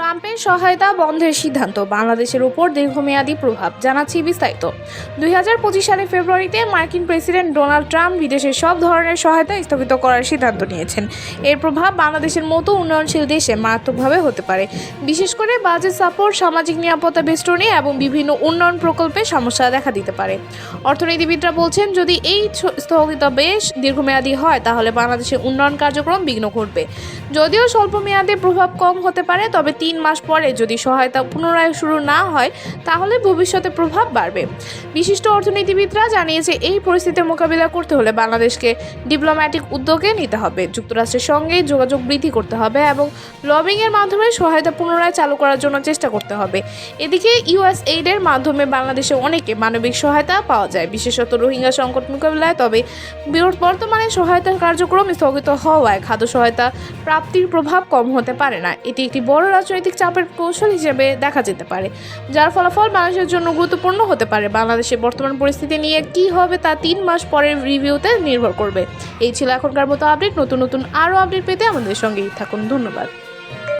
ট্রাম্পের সহায়তা বন্ধের সিদ্ধান্ত, বাংলাদেশের উপর দীর্ঘমেয়াদী প্রভাব জানাচ্ছি বিস্তারিত। দু হাজার পঁচিশ সালের ফেব্রুয়ারিতে মার্কিন প্রেসিডেন্ট ডোনাল্ড ট্রাম্প বিদেশের সব ধরনের সহায়তা স্থগিত করার সিদ্ধান্ত নিয়েছেন। এর প্রভাব বাংলাদেশের মতো উন্নয়নশীল দেশে মারাত্মকভাবে হতে পারে। বিশেষ করে বাজেট সাপোর্ট, সামাজিক নিরাপত্তা বেষ্টনী এবং বিভিন্ন উন্নয়ন প্রকল্পে সমস্যা দেখা দিতে পারে। অর্থনীতিবিদরা বলছেন, যদি এই ছ- স্থগিতাদেশ দীর্ঘমেয়াদী হয়, তাহলে বাংলাদেশের উন্নয়ন কার্যক্রম বিঘ্ন ঘটবে। যদিও স্বল্প মেয়াদে প্রভাব কম হতে পারে, তবে তিন মাস পরে যদি সহায়তা পুনরায় শুরু না হয়, তাহলে ভবিষ্যতে প্রভাব বাড়বে। বিশিষ্ট অর্থনীতিবিদরা জানিয়েছে, এই পরিস্থিতির মোকাবিলা করতে হলে বাংলাদেশকে ডিপ্লোম্যাটিক উদ্যোগে নিতে হবে। যুক্তরাষ্ট্রের সঙ্গে যোগাযোগ বৃদ্ধি করতে হবে এবং লবিংয়ের মাধ্যমে সহায়তা পুনরায় চালু করার জন্য চেষ্টা করতে হবে। এদিকে ইউএস এইডের মাধ্যমে বাংলাদেশে অনেকে মানবিক সহায়তা পাওয়া যায়। বিশেষত রোহিঙ্গা সংকট মোকাবিলায়, তবে বর্তমানে সহায়তার কার্যক্রম স্থগিত হওয়ায় খাদ্য সহায়তা প্রাপ্তির প্রভাব কম হতে পারে না। এটি একটি বড় রাজনৈতিক চাপের কৌশল হিসেবে দেখা যেতে পারে, যার ফলাফল বাংলাদেশের জন্য গুরুত্বপূর্ণ হতে পারে। বাংলাদেশের বর্তমান পরিস্থিতি নিয়ে কি হবে তা তিন মাস পরের রিভিউতে নির্ভর করবে। এই ছিল এখনকার মতো আপডেট। নতুন নতুন আরও আপডেট পেতে আমাদের সঙ্গেই থাকুন। ধন্যবাদ।